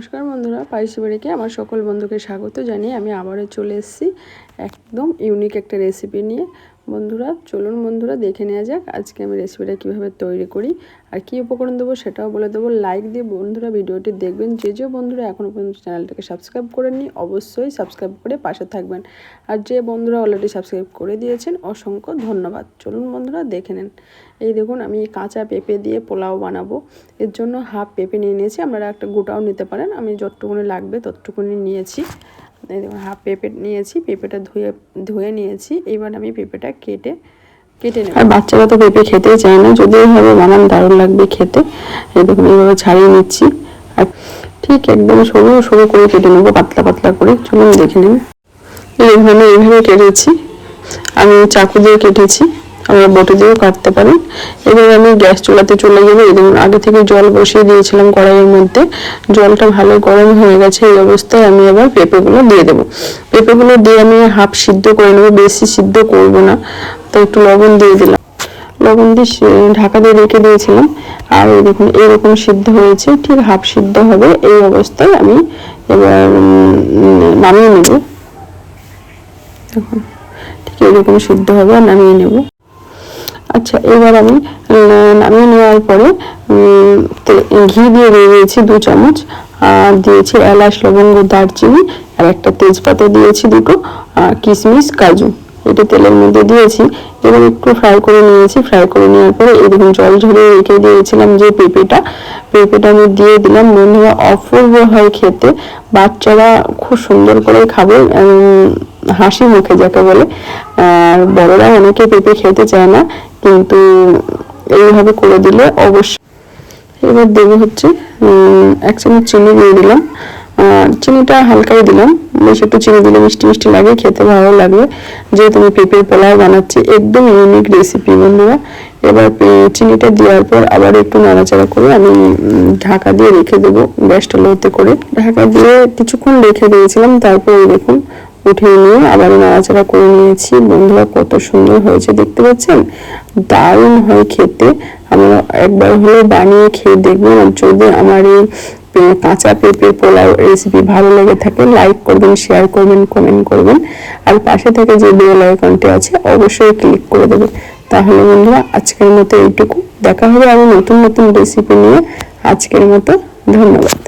নমস্কার বন্ধুরা পাইসি বাড়িকে আমার সকল বন্ধুকে স্বাগত জানিয়ে আমি আবারও চলে এসেছি একদম ইউনিক একটা রেসিপি নিয়ে। বন্ধুরা, চলুন বন্ধুরা দেখে নেওয়া যাক আজকে আমি রেসিপিটা কীভাবে তৈরি করি আর কী উপকরণ দেবো সেটাও বলে দেবো। লাইক দিয়ে বন্ধুরা ভিডিওটি দেখবেন। যে যে বন্ধুরা এখনও পর্যন্ত চ্যানেলটাকে সাবস্ক্রাইব করেননি, অবশ্যই সাবস্ক্রাইব করে পাশে থাকবেন। আর যে বন্ধুরা অলরেডি সাবস্ক্রাইব করে দিয়েছেন, অসংখ্য ধন্যবাদ। চলুন বন্ধুরা দেখে নেন। এই দেখুন, আমি কাঁচা পেঁপে দিয়ে পোলাও বানাবো। এর জন্য হাফ পেঁপে নিয়ে নিয়েছি। আপনারা একটা গোটাও নিতে পারেন। আমি যতটুকুনি লাগবে ততটুকুনি নিয়েছি। দেখুন হাফ পেঁপে নিয়েছি পেঁপেটা ধুয়ে ধুয়ে নিয়েছি। এবার আমি পেঁপেটা কেটে কেটে নেব। আর বাচ্চারা তো পেঁপে খেতেই চায় না, যদি এইভাবে বানান দারুণ লাগবে খেতে। এই দেখুন, এইভাবে ছাড়িয়ে নিচ্ছি। আর ঠিক একদম সরু সরু করে কেটে নেব, পাতলা পাতলা করে। চলুন দেখে নিন এইভাবে এইভাবে কেটেছি। আমি চাকু দিয়ে কেটেছি। আমরা বটে দিয়েও কাটতে পারেন এবার আমি গ্যাস চুলাতে চলে যাব এবং আগে থেকে জল বসিয়ে দিয়েছিলাম কড়াইয়ের মধ্যে। জলটা ভালো গরম হয়ে গেছে এই অবস্থায় আমি আবার পেঁপেগুলো দিয়ে দেবো। পেঁপেগুলো দিয়ে আমি হাফ সিদ্ধ করে নেব, বেশি সিদ্ধ করব না। তো একটু লবণ দিয়ে দিলাম। লবণ দিয়ে ঢাকা দিয়ে রেখে দিয়েছিলাম। আর এই দেখুন, এরকম সিদ্ধ হয়েছে, ঠিক হাফ সিদ্ধ হবে। এই অবস্থায় আমি এবার নামিয়ে নেব। দেখুন, ঠিক এরকম সিদ্ধ হবে আর নামিয়ে নেব। আচ্ছা এবার আমি নামিয়ে নেওয়ার পরে ঘি দিয়ে দিয়ে দিয়েছি দু চামচ, আর দিয়েছি এলাচ, লবঙ্গ, দারচিনি, আর একটা তেজপাতা দিয়েছি দুটো, আর কিশমিশ, কাজু। এটা তেলের মধ্যে দিয়েছি, এবার একটু ফ্রাই করে নিয়েছি। ফ্রাই করে নেওয়ার পরে দেখুন জল ঝরে রেখে দিয়েছিলাম যে পেঁপেটা। পেঁপেটা আমি দিয়ে দিলাম। বন্ধুরা, অপূর্ব হয় খেতে। বাচ্চারা খুব সুন্দর করে খাবে হাসি মুখে যাকে বলে। বড়রা অনেকে পেঁপে খেতে চায় না, কিন্তু এইভাবে করে দিলে অবশ্যই এবার দেবো হচ্ছে এক চামচ চিনি দিয়ে দিলাম। চিনিটা হালকাই দিলাম। বেশ একটু চিনি দিলে মিষ্টি মিষ্টি লাগে, খেতে ভালো লাগবে যেহেতু আমি পেঁপের পোলাও বানাচ্ছি, একদম ইউনিক রেসিপি বন্ধুরা। এবার চিনিটা দেওয়ার পর আবার একটু নাড়াচাড়া করে আমি ঢাকা দিয়ে রেখে দেবো গ্যাসটা লোতে করে। ঢাকা দিয়ে কিছুক্ষণ রেখে দিয়েছিলাম, তারপর দেখুন উঠিয়ে নিয়ে আবার নাড়াচাড়া করে নিয়েছি। বন্ধুরা, কত সুন্দর হয়েছে, দেখতে পাচ্ছেন? দারুণ হয় খেতে। আমরা একবার হলে বানিয়ে খেয়ে দেখবেন। আর যদি আমার এই কাঁচা পেঁপে পোলাও রেসিপি ভালো লেগে থাকে লাইক করবেন শেয়ার করবেন কমেন্ট করবেন। আর পাশে থেকে যে বেল আইকনটি আছে, অবশ্যই ক্লিক করে দেবেন। তাহলে বন্ধুরা, আজকের মতো এইটুকু। দেখা হবে আমি নতুন নতুন রেসিপি নিয়ে। আজকের মতো ধন্যবাদ।